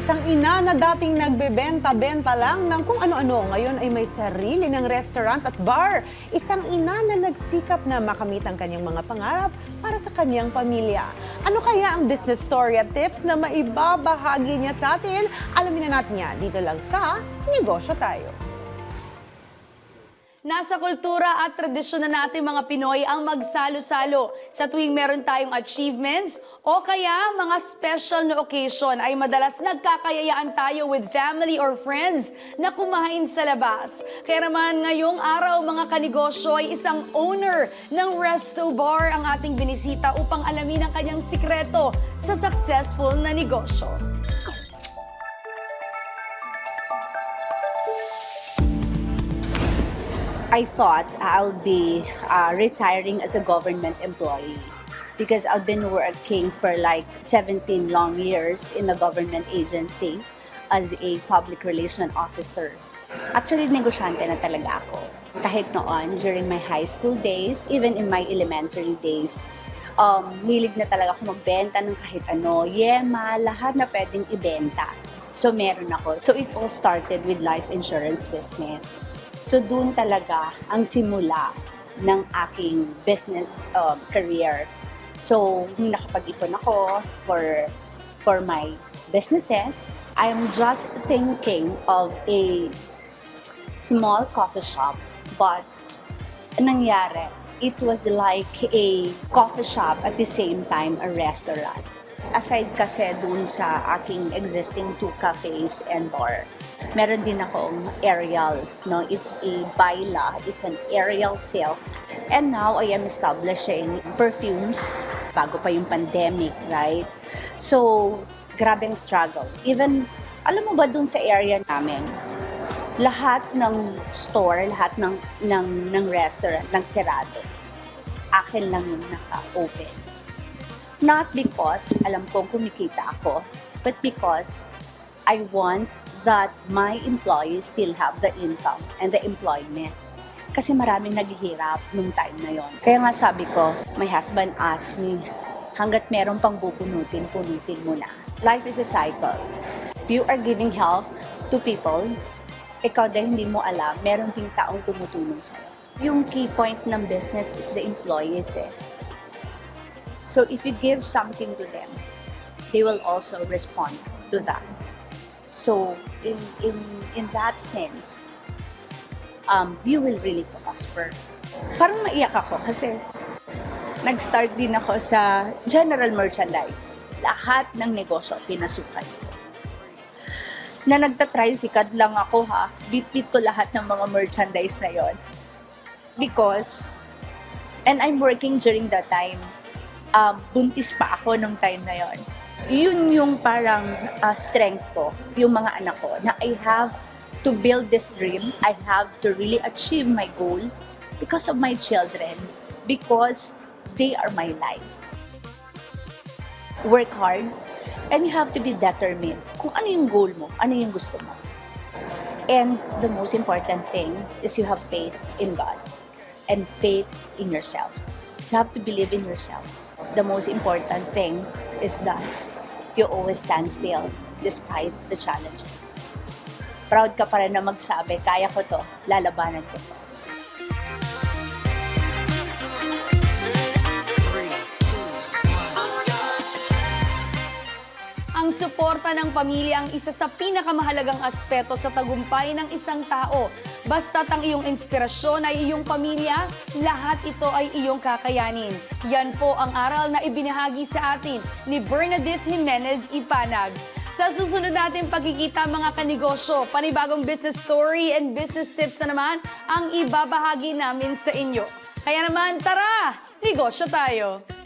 Isang ina na dating nagbebenta-benta lang ng kung ano-ano, ngayon ay may sarili ng restaurant at bar. Isang ina na nagsikap na makamit ang kanyang mga pangarap para sa kanyang pamilya. Ano kaya ang business story at tips na maibabahagi niya sa atin? Alamin na natin yan dito lang sa Negosyo Tayo. Nasa kultura at tradisyon na natin mga Pinoy ang magsalo-salo sa tuwing meron tayong achievements o kaya mga special na occasion ay madalas nagkakayayaan tayo with family or friends na kumain sa labas. Kaya naman ngayong araw mga kanegosyo ay isang owner ng Resto Bar ang ating binisita upang alamin ang kanyang sikreto sa successful na negosyo. I thought I'll be uh, retiring as a government employee because I've been working for like 17 long years in a government agency as a public relation officer. Actually, negosyante na talaga ako. Kahit noon, during my high school days, even in my elementary days, um, hilig na talaga ako magbenta ng kahit ano, yema, lahat na pwedeng ibenta. So, meron ako. So, it all started with life insurance business. So doon talaga ang simula ng aking business um, career. So nakapag-ipon ako for for my businesses, I'm just thinking of a small coffee shop but ang nangyari, it was like a coffee shop at the same time a restaurant. Aside kasi dun sa aking existing two cafes and bar, meron din akong aerial, no? It's a baila, it's an aerial sale. And now I am establishing perfumes bago pa yung pandemic, right? So, grabe ang struggle. Even, alam mo ba dun sa area namin, lahat ng store, lahat ng, ng, ng restaurant, ng serado, akin lang yung naka-open. Not because alam kong kumikita ako, but because I want that my employees still have the income and the employment. Kasi maraming naghihirap nung time na yon. Kaya nga sabi ko, my husband asked me, hanggat meron pang bubunutin, punutin mo na. Life is a cycle. You are giving help to people, ikaw dahil hindi mo alam, meron ding taong tumutulong sa'yo. Yung key point ng business is the employees eh. So if you give something to them, they will also respond to that. So in in in that sense, um, you will really prosper. Parang maiyak ako kasi nag-start din ako sa general merchandise. Lahat ng negosyo pinasukan ko. Na nagtatricycad lang ako ha, bit-bit ko lahat ng mga merchandise na yon. Because, and I'm working during that time, um, buntis pa ako nung time na yon. Yun yung parang uh, strength ko, yung mga anak ko, na I have to build this dream. I have to really achieve my goal because of my children, because they are my life. Work hard, and you have to be determined kung ano yung goal mo, ano yung gusto mo. And the most important thing is you have faith in God and faith in yourself. You have to believe in yourself. The most important thing is that you always stand still despite the challenges. Proud ka pa rin na magsabi, kaya ko to, lalabanan ko to. Ang suporta ng pamilya ang isa sa pinakamahalagang aspeto sa tagumpay ng isang tao. Basta't ang iyong inspirasyon ay iyong pamilya, lahat ito ay iyong kakayanin. Yan po ang aral na ibinahagi sa atin ni Bernadette Jimenez Ipanag. Sa susunod natin pagkikita mga kanegosyo, panibagong business story and business tips na naman ang ibabahagi namin sa inyo. Kaya naman, tara! Negosyo tayo!